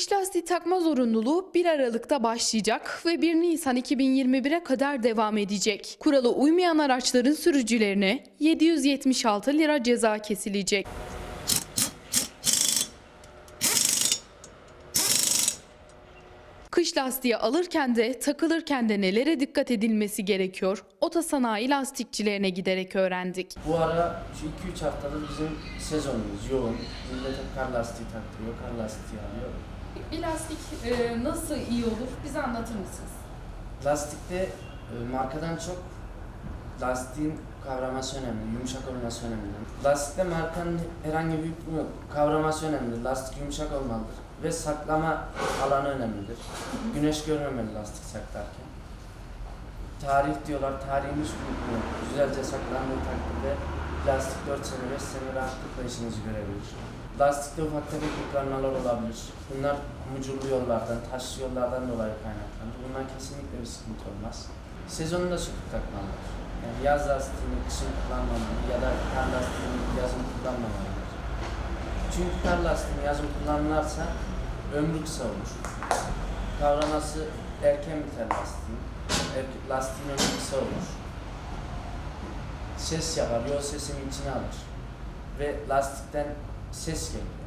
Kış lastiği takma zorunluluğu 1 Aralık'ta başlayacak ve 1 Nisan 2021'e kadar devam edecek. Kurala uymayan araçların sürücülerine 776 lira ceza kesilecek. Kış lastiği alırken de takılırken de nelere dikkat edilmesi gerekiyor? Otosanayi lastikçilerine giderek öğrendik. Bu ara şu 2-3 haftadır bizim sezonumuz yoğun. Millet hep kar lastiği taktırıyor, kar lastiği alıyor. Bir lastik e, nasıl iyi olur? Bize anlatır mısınız? Lastikte e, markadan çok lastiğin kavraması önemli, yumuşak olması önemli. Lastikte markanın herhangi bir hükmü yok. Kavraması önemli, lastik yumuşak olmalıdır. Ve saklama alanı önemlidir. Güneş görmemeli lastik saklarken. Tarih diyorlar, tarihin hiçbir hükmü yok. Güzelce saklandığı takdirde lastik 4 sene, 5 sene rahatlıkla işinizi görebilir. Lastikte ufak tefek yıpranmalar olabilir. Bunlar mucurlu yollardan, taşlı yollardan dolayı kaynaklanır. Bundan kesinlikle bir sıkıntı olmaz. Sezonunda söküp takmalıdır. Yani yaz lastiğini kışın kullanmamalı ya da kar lastiğini yazın kullanmamalıdır. Çünkü kar lastiğini yazın kullanırlarsa ömrü kısa olur. Kavraması erken biter lastiğin. Lastiğin ömrü kısa olur. Ses yapar, yol sesini içine alır. Ve lastikten ses gelir.